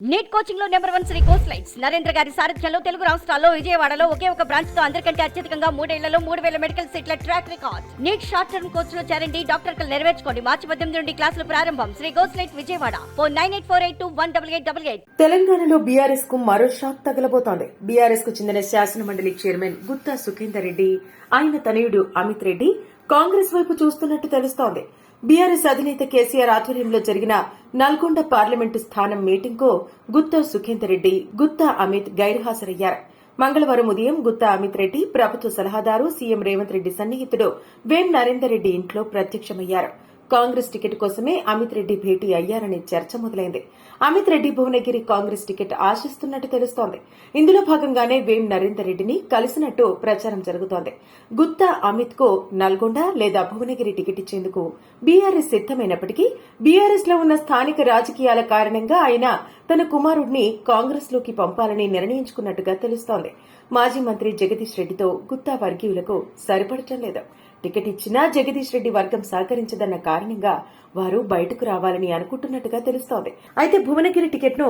Neat కోచింగ్లో number one Sri course lights Narendra గారి సారథ్యంలో తెలుగు రాష్ట్రాల్లో విజయవాడలో ఒకే ఒక బ్రాంచ్తో అందరికంటే అత్యధికంగా మూడేళ్ళలో మూడు వేల మెడికల్ సీట్ల track record NEET short term కోర్స్లో చేరండి డాక్టర్ కలు నెరవేర్చుకోండి. మార్చి పద్దెనిమిది నుండి క్లాసులు ప్రారంభం. Sri course light Vijayawada. Four nine eight four eight two one double eight double eight. తెలంగాణలో బీఆర్ఎస్కు మరో షాక్ తగలబోతోంది. బీఆర్ఎస్కు చెందిన శాసన మండలి చైర్మన్ గుత్తా సుఖేందర్ రెడ్డి ఆయన తనయుడు అమిత్ రెడ్డి కాంగ్రెస్ వైపు చూస్తున్నట్టు తెలుస్తోంది. బీఆర్ఎస్ అధినేత కేసీఆర్ ఆధ్వర్యంలో జరిగిన నల్గొండ పార్లమెంటు స్థానం మీటింగ్కు గుత్తా సుఖేందర్ రెడ్డి గుత్తా అమిత్ గైర్హాజరయ్యారు. మంగళవారం ఉదయం గుత్తా అమిత్ రెడ్డి ప్రభుత్వ సలహాదారు సీఎం రేవంత్ రెడ్డి సన్నిహితుడు వేం నరేందర్ రెడ్డి ఇంట్లో ప్రత్యక్షమయ్యారు. కాంగ్రెస్ టికెట్ కోసమే అమిత్ రెడ్డి భేటీ అయ్యారనే చర్చ మొదలైంది. అమిత్ రెడ్డి భువనగిరి కాంగ్రెస్ టికెట్ ఆశిస్తున్నట్టు తెలుస్తోంది. ఇందులో భాగంగానే వేం నరేందర్ రెడ్డిని కలిసినట్టు ప్రచారం జరుగుతోంది. గుత్తా అమిత్కు నల్గొండ లేదా భువనగిరి టికెట్ ఇచ్చేందుకు బీఆర్ఎస్ సిద్దమైనప్పటికీ బీఆర్ఎస్లో ఉన్న స్థానిక రాజకీయాల కారణంగా ఆయన తన కుమారుడిని కాంగ్రెస్లోకి పంపాలని నిర్ణయించుకున్నట్టుగా తెలుస్తోంది. మాజీ మంత్రి జగదీష్ రెడ్డితో గుత్తా వర్గీయులకు సరిపడటం లేదు. టికెట్ ఇచ్చినా జగదీష్ రెడ్డి వర్గం సహకరించదన్న కారణంగా వారు బయటకు రావాలని అనుకుంటున్నట్టుగా తెలుస్తోంది. అయితే భువనగిరి టికెట్ను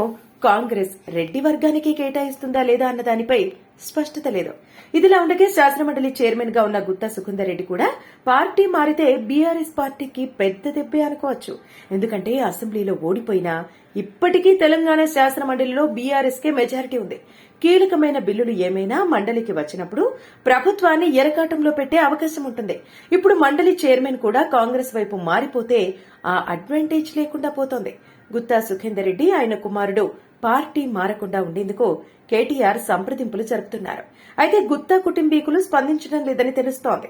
కాంగ్రెస్ రెడ్డి వర్గానికి కేటాయిస్తుందా లేదా అన్న దానిపై స్పష్టత లేదు. ఇదిలా ఉండగా శాసనమండలి చైర్మన్గా ఉన్న గుత్తా సుఖందర్ రెడ్డి కూడా పార్టీ మారితే బీఆర్ఎస్ పార్టీకి పెద్ద దెబ్బే అనుకోవచ్చు. ఎందుకంటే అసెంబ్లీలో ఓడిపోయినా ఇప్పటికీ తెలంగాణ శాసనమండలిలో బీఆర్ఎస్ కే మెజారిటీ ఉంది. కీలకమైన బిల్లులు ఏమైనా మండలికి వచ్చినప్పుడు ప్రభుత్వాన్ని ఎరకాటంలో పెట్టే అవకాశం ఉంటుంది. ఇప్పుడు మండలి చైర్మన్ కూడా కాంగ్రెస్ వైపు మారిపోతే ఆ అడ్వాంటేజ్ లేకుండా పోతోంది. గుత్తా సుఖేందర్ రెడ్డి ఆయన కుమారుడు పార్టీ మారకుండా ఉండేందుకు కేటీఆర్ సంప్రదింపులు జరుపుతున్నారు. అయితే గుత్తా కుటుంబీకులు స్పందించడం లేదని తెలుస్తోంది.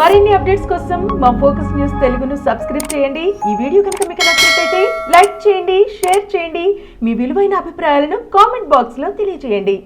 మరిన్ని అప్డేట్స్ కోసం మా ఫోకస్ న్యూస్ తెలుగును సబ్స్క్రైబ్ చేయండి. ఈ వీడియో కనుక మీకు నచ్చినట్లయితే లైక్ చేయండి షేర్ చేయండి. మీ విలువైన అభిప్రాయాలను కామెంట్ బాక్స్లో తెలియజేయండి.